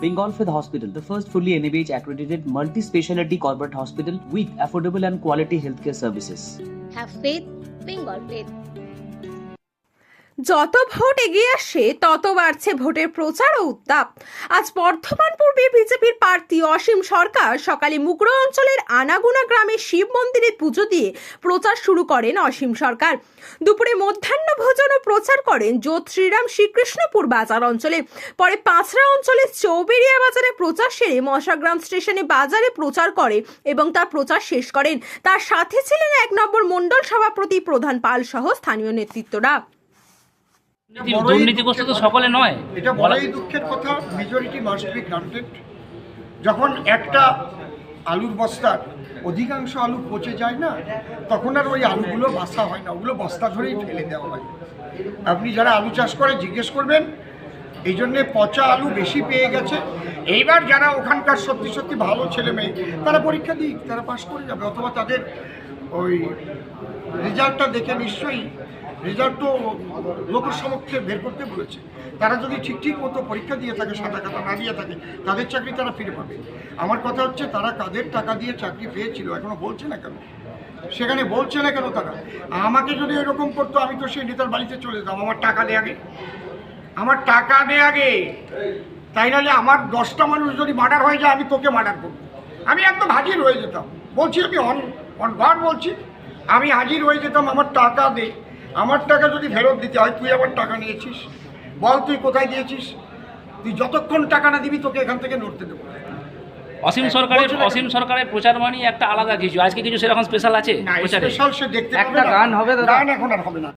Bengal Fifth Hospital, the first fully NABH accredited multi speciality corporate hospital with affordable and quality healthcare services. Have faith, Bengal faith. যত vote এগিয়ে আসছে তত বাড়ছে ভোটের প্রচার ও উত্তাপ আজ বর্ধমান পূর্বে বিজেপির প্রার্থী অসীম সরকার সকালে মুগড়ো অঞ্চলের আনাগুনা গ্রামে শিব মন্দিরে পুজো দিয়ে প্রচার শুরু করেন অসীম সরকার দুপুরে মধ্যাহ্ন ভোজন প্রচার করেন যোধ শ্রীরাম শ্রীকৃষ্ণপুর বাজার অঞ্চলে। পরে পাঁচরা অঞ্চলে চৌবেরিয়া বাজারে প্রচার সেরে মশাগ্রাম স্টেশনে বাজারে প্রচার করে এবং তার প্রচার শেষ করেন। তার সাথে ছিলেন এক নম্বর মণ্ডল সভাপতি প্রধান পাল সহ স্থানীয় নেতৃত্বরা। দুর্নীতি- দুর্নীতিগ্রস্ত তো সকলে নয় এটা বলা- বড়ই দুঃখের কথা। মেজরিটি মাস্ট বি গ্রান্টেড যখন একটা আলুর বস্তার অধিকাংশ আলু পচে যায় না, তখন আর ওই আলুগুলো বাসা হয় না, ওগুলো বস্তা ধরেই ফেলে দেওয়া হয়। আপনি যারা আলু চাষ করে জিজ্ঞেস করবেন, এই জন্যে পচা আলু বেশি পেয়ে গেছে। এইবার যারা ওখানকার সত্যি সত্যি ভালো ছেলে মেয়ে, তারা পরীক্ষা দিক, তারা পাশ করে যাবে, অথবা তাদের ওই রেজাল্টটা দেখে নিশ্চয়ই রেজাল্ট তো লোকের সমক্ষে বের করতে বলেছে। তারা যদি ঠিক ঠিক মতো পরীক্ষা দিয়ে থাকে, সাদা খাতা না দিয়ে থাকে, তাদের চাকরি তারা ফিরে পাবে। আমার কথা হচ্ছে, তারা কাদের টাকা দিয়ে চাকরি পেয়েছিল, এখনও বলছে না কেন? সেখানে বলছে না কেন তারা? আমাকে যদি এরকম করতো, আমি তো সেই নেতার বাড়িতে চলে যেতাম। আমার টাকা দেয় আগে। আমার টাকা দেয় আগে। তাই নাহলে আমার দশটা মানুষ যদি মার্ডার হয়ে যায়, আমি তোকে মার্ডার করব। আমি একদম হাজির হয়ে যেতাম। বলছি আমি অন অন বলছি। আমি হাজির হয়ে যেতাম, আমার টাকা দে আমার টাকা যদি ফেরত দিতে হয় তুই আবার টাকা নিয়েছিস। বল তুই কোথায় দিয়েছিস? তুই যতক্ষণ টাকা না দিবি তোকে এখান থেকে নড়তে দেবো। অসীম সরকারের অসীম সরকারের প্রচার মানে একটা আলাদা কিছু। আজকে কিছু সেরকম স্পেশাল আছে স্পেশাল সে দেখতে একটা গান হবে না এখন আর হবে না।